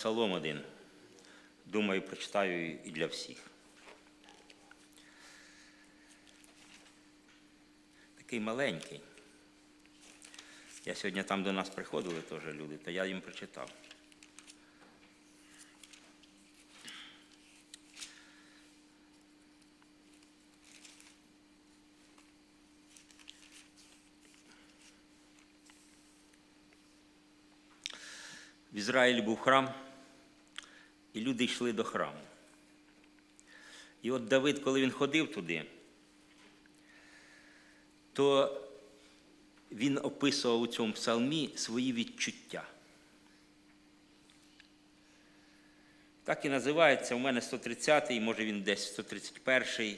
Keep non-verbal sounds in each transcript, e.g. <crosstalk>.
Псалом один. Думаю, прочитаю і для всіх. Такий маленький. Я сьогодні там до нас приходили теж люди, то я їм прочитав. В Ізраїлі був храм, і люди йшли до храму. І от Давид, коли він ходив туди, то він описував у цьому псалмі свої відчуття. Так і називається. У мене 130-й, може він десь 131-й.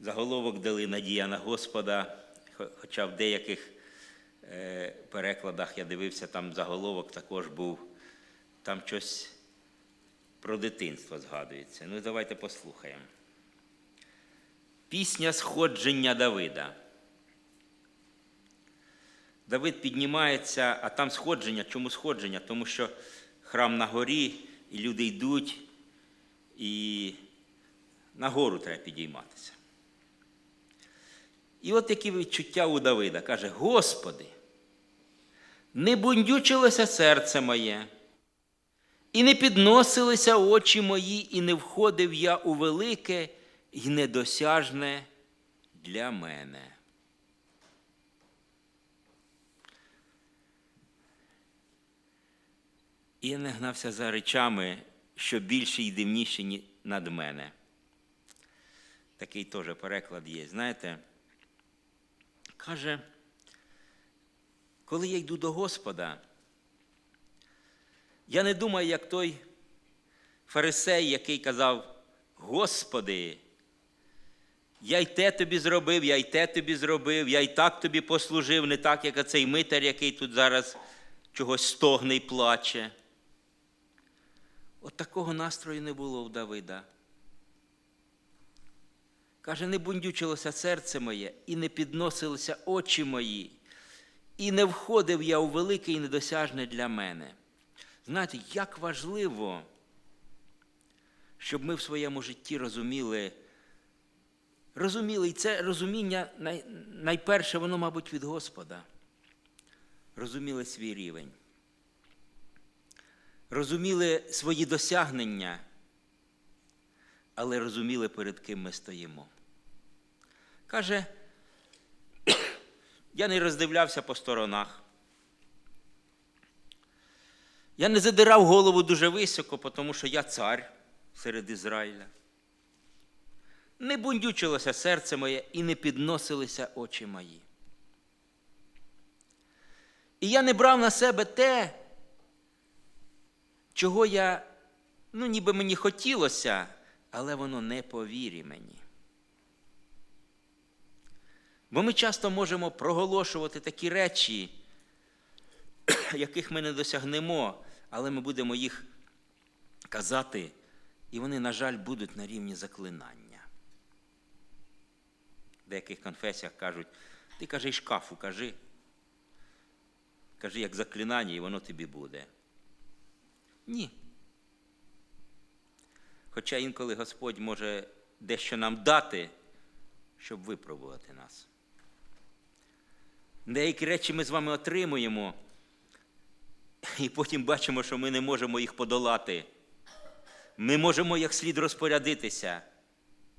Заголовок дали Надія на Господа, хоча в деяких е, перекладах я дивився, там заголовок також був, там щось про дитинство згадується. Ну, давайте послухаємо. Пісня сходження Давида. Давид піднімається, а там сходження. Чому сходження? Тому що храм на горі, і люди йдуть, і на гору треба підійматися. І от які відчуття у Давида. Каже: Господи, не бундючилося серце моє, і не підносилися очі мої, і не входив я у велике і недосяжне для мене. І я не гнався за речами, що більші і дивніші над мене. Такий теж переклад є. Знаєте, каже, коли я йду до Господа, я не думаю, як той фарисей, який казав: Господи, я й те тобі зробив, я й те тобі зробив, я й так тобі послужив, не так, як цей митар, який тут зараз чогось стогне й плаче. От такого настрою не було в Давида. Каже, не бундючилося серце моє, і не підносилися очі мої, і не входив я у велике і недосяжне для мене. Знаєте, як важливо, щоб ми в своєму житті розуміли, розуміли, і це розуміння найперше, воно, мабуть, від Господа. Розуміли свій рівень. Розуміли свої досягнення, але розуміли, перед ким ми стоїмо. Каже, <clears throat> я не роздивлявся по сторонах. Я не задирав голову дуже високо, тому що я цар серед Ізраїля. Не бундючилося серце моє і не підносилися очі мої. І я не брав на себе те, чого я, ну, ніби мені хотілося, але воно не по вірі мені. Бо ми часто можемо проголошувати такі речі, <coughs> яких ми не досягнемо, але ми будемо їх казати, і вони, на жаль, будуть на рівні заклинання. В деяких конфесіях кажуть, ти кажи шкафу, кажи. Кажи як заклинання, і воно тобі буде. Ні. Хоча інколи Господь може дещо нам дати, щоб випробувати нас. Деякі речі ми з вами отримуємо, і потім бачимо, що ми не можемо їх подолати. Ми можемо як слід розпорядитися.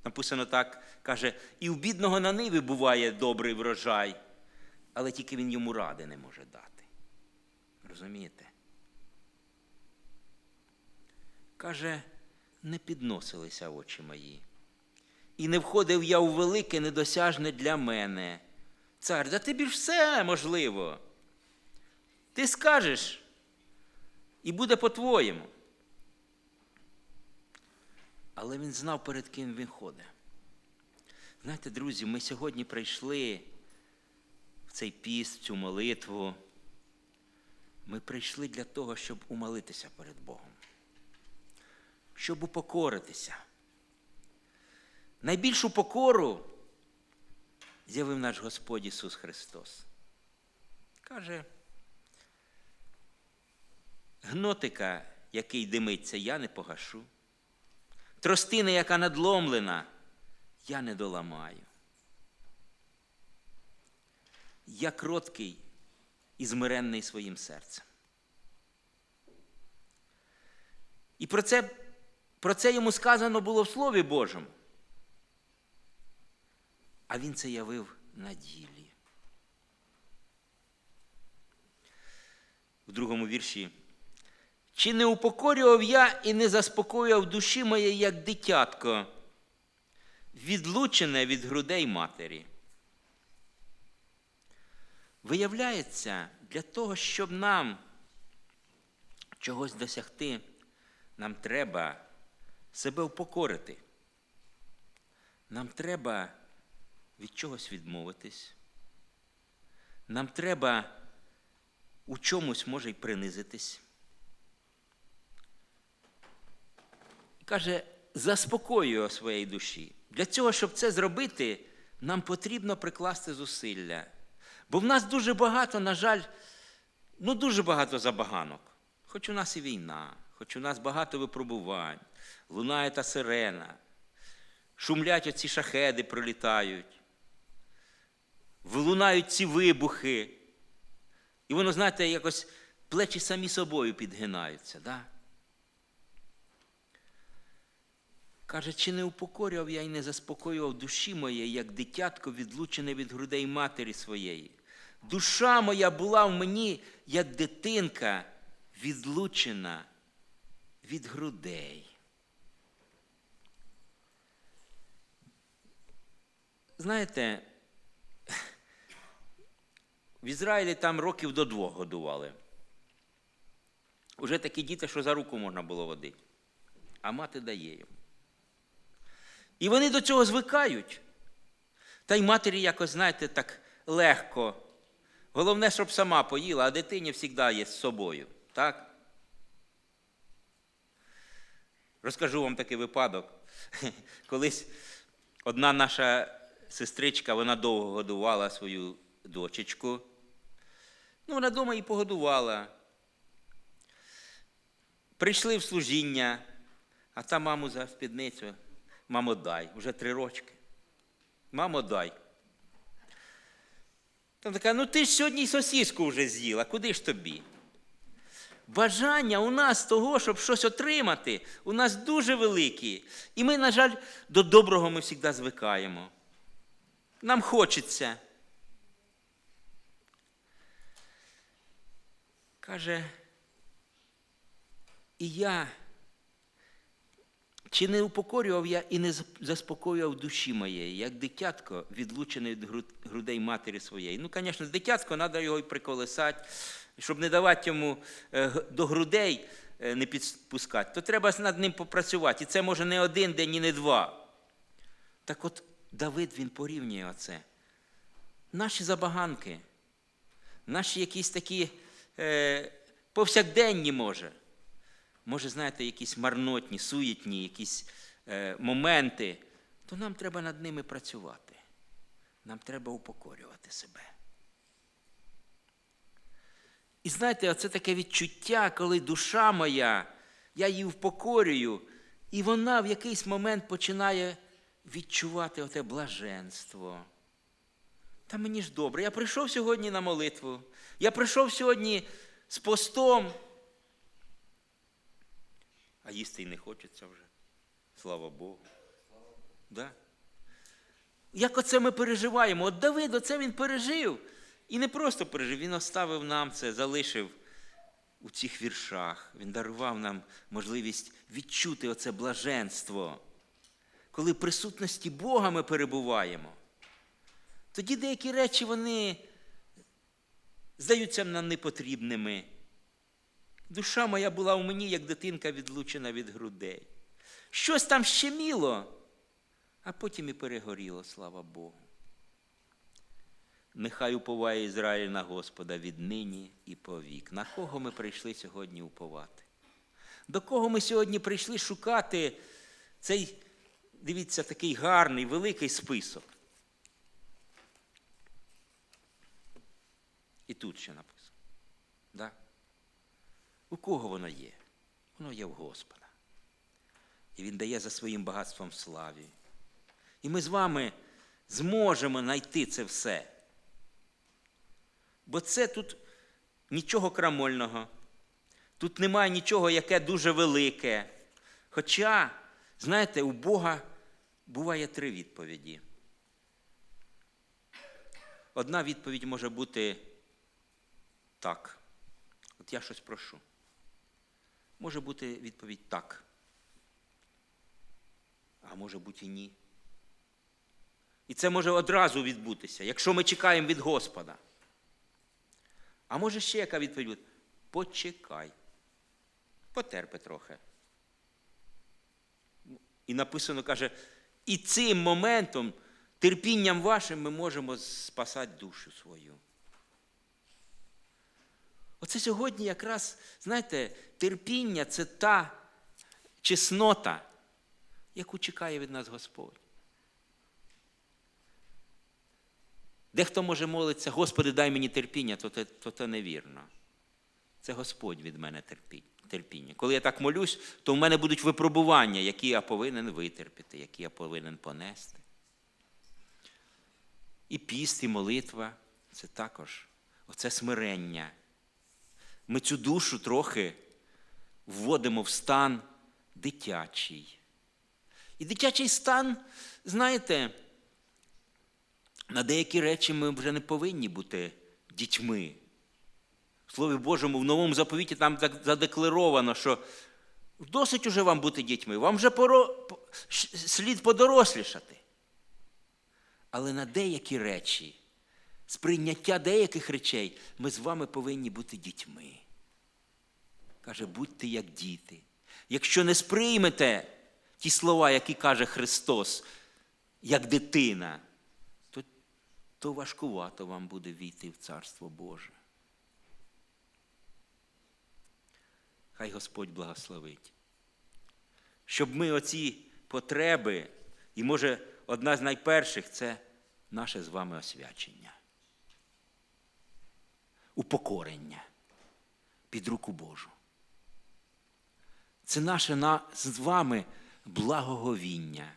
Написано так, каже, і у бідного на ниві буває добрий врожай, але тільки він йому ради не може дати. Розумієте? Каже, не підносилися очі мої. І не входив я у велике недосяжне для мене. Цар, да тобі ж все можливо. Ти скажеш, і буде по-твоєму. Але він знав, перед ким він ходить. Знаєте, друзі, ми сьогодні прийшли в цей піст, в цю молитву. Ми прийшли для того, щоб умолитися перед Богом, щоб упокоритися. Найбільшу покору з'явив наш Господь Ісус Христос. Каже, Гнотика, який димиться, я не погашу. Тростини, яка надломлена, я не доламаю. Я кроткий і змиренний своїм серцем. І про це, про це йому сказано було в Слові Божому. А він це явив на ділі. В другому вірші. Чи не упокорював я і не заспокоював душі моєї, як дитятко, відлучене від грудей матері? Виявляється, для того, щоб нам чогось досягти, нам треба себе впокорити. Нам треба від чогось відмовитись. Нам треба у чомусь може й принизитись. Каже, заспокоює своєї душі. Для цього, щоб це зробити, нам потрібно прикласти зусилля. Бо в нас дуже багато, на жаль, ну дуже багато забаганок. Хоч у нас і війна, хоч у нас багато випробувань, лунає та сирена, шумлять оці шахеди, пролітають, вилунають ці вибухи. І воно, знаєте, якось плечі самі собою підгинаються. Да? Каже, чи не упокорював я і не заспокоював душі моєї, як дитятко, відлучене від грудей матері своєї. Душа моя була в мені, як дитинка, відлучена від грудей. Знаєте, в Ізраїлі там років до двох годували. Уже такі діти, що за руку можна було водити, а мати дає їм. І вони до цього звикають. Та й матері якось, знаєте, так легко. Головне, щоб сама поїла, а дитині завжди є з собою. Так? Розкажу вам такий випадок. <laughs> Колись одна наша сестричка, вона довго годувала свою дочечку. Ну, вона вдома і погодувала. Прийшли в служіння, а та маму за спідницю. Мамо, дай, вже три рочки. Мамо, дай. Там така, ну ти ж сьогодні сосіску вже з'їла, куди ж тобі? Бажання у нас того, щоб щось отримати, у нас дуже великі. І ми, на жаль, до доброго ми завжди звикаємо. Нам хочеться. Каже, і я, чи не упокорював я і не заспокоював душі моєї, як дитятко, відлучене від грудей матері своєї. Ну, звісно, дитятко треба його і приколесати, щоб не давати йому до грудей не підпускати, то треба над ним попрацювати. І це може не один день і не два. Так от Давид він порівнює оце. Наші забаганки, наші якісь такі е, повсякденні, може. Може, знаєте, якісь марнотні, суєтні, якісь е, моменти, то нам треба над ними працювати. Нам треба упокорювати себе. І знаєте, оце таке відчуття, коли душа моя, я її впокорюю, і вона в якийсь момент починає відчувати оте блаженство. Та мені ж добре. Я прийшов сьогодні на молитву. Я прийшов сьогодні з постом. Їсти й не хочеться вже. Слава Богу. Да? Як оце ми переживаємо? От Давид, оце він пережив. І не просто пережив, він оставив нам це, залишив у цих віршах. Він дарував нам можливість відчути оце блаженство. Коли в присутності Бога ми перебуваємо, тоді деякі речі вони здаються нам непотрібними. Душа моя була у мені, як дитинка відлучена від грудей. Щось там щеміло, а потім і перегоріло, слава Богу. Нехай уповає Ізраїль на Господа віднині і повік. На кого ми прийшли сьогодні уповати? До кого ми сьогодні прийшли шукати цей, дивіться, такий гарний, великий список? І тут ще написано. Да? У кого воно є? Воно є в Господа. І Він дає за своїм багатством славі. І ми з вами зможемо знайти це все. Бо це тут нічого крамольного, тут немає нічого, яке дуже велике. Хоча, знаєте, у Бога буває три відповіді. Одна відповідь може бути так. От я щось прошу. Може бути відповідь так. А може бути ні. І це може одразу відбутися, якщо ми чекаємо від Господа. А може ще яка відповідь? Почекай. Потерпи трохи. І написано, каже, і цим моментом, терпінням вашим ми можемо спасати душу свою. Оце сьогодні якраз, знаєте, терпіння це та чеснота, яку чекає від нас Господь. Дехто може молитися, Господи, дай мені терпіння, то це, то це невірно. Це Господь від мене терпіння. Коли я так молюсь, то в мене будуть випробування, які я повинен витерпіти, які я повинен понести. І піст, і молитва це також оце смирення. Ми цю душу трохи вводимо в стан дитячий. І дитячий стан, знаєте, на деякі речі ми вже не повинні бути дітьми. В Слові Божому, в новому заповіті там задекларовано, що досить уже вам бути дітьми, вам вже поро... слід подорослішати. Але на деякі речі, сприйняття деяких речей, ми з вами повинні бути дітьми. Каже, будьте як діти. Якщо не сприймете ті слова, які каже Христос, як дитина, то, то важкувато вам буде війти в Царство Боже. Хай Господь благословить. Щоб ми оці потреби, і може одна з найперших це наше з вами освячення, упокорення під руку Божу. Це наше на- з вами благоговіння.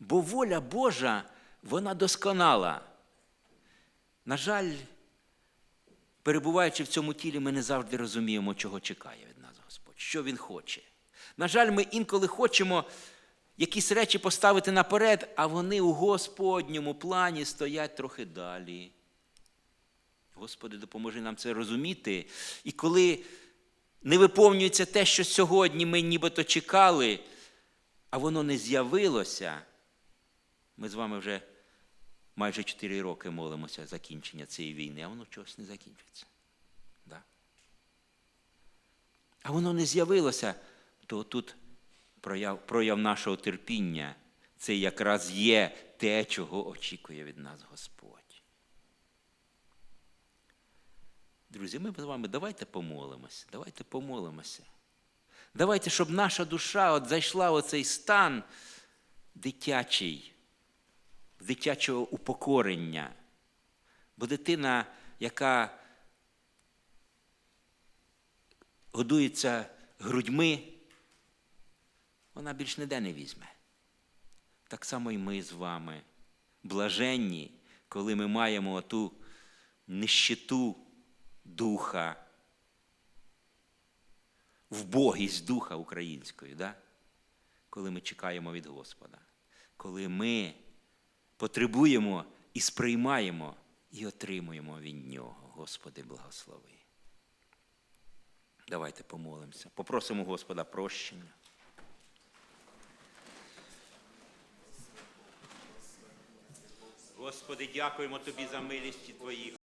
Бо воля Божа, вона досконала. На жаль, перебуваючи в цьому тілі, ми не завжди розуміємо, чого чекає від нас Господь, що Він хоче. На жаль, ми інколи хочемо якісь речі поставити наперед, а вони у Господньому плані стоять трохи далі. Господи, допоможи нам це розуміти. І коли не виповнюється те, що сьогодні ми нібито чекали, а воно не з'явилося, ми з вами вже майже 4 роки молимося закінчення цієї війни, а воно чогось не закінчується. Да? А воно не з'явилося, то тут прояв, прояв нашого терпіння. Це якраз є те, чого очікує від нас Господь. Друзі, ми з вами давайте помолимося, давайте помолимося. Давайте, щоб наша душа от зайшла в цей стан дитячий, дитячого упокорення. Бо дитина, яка годується грудьми, вона більш ніде не візьме. Так само і ми з вами, блаженні, коли ми маємо ту нищету духа, вбогість духа української, да? коли ми чекаємо від Господа, коли ми потребуємо і сприймаємо і отримуємо від Нього. Господи, благослови. Давайте помолимося. Попросимо Господа прощення. Господи, дякуємо Тобі за милість Твоїх.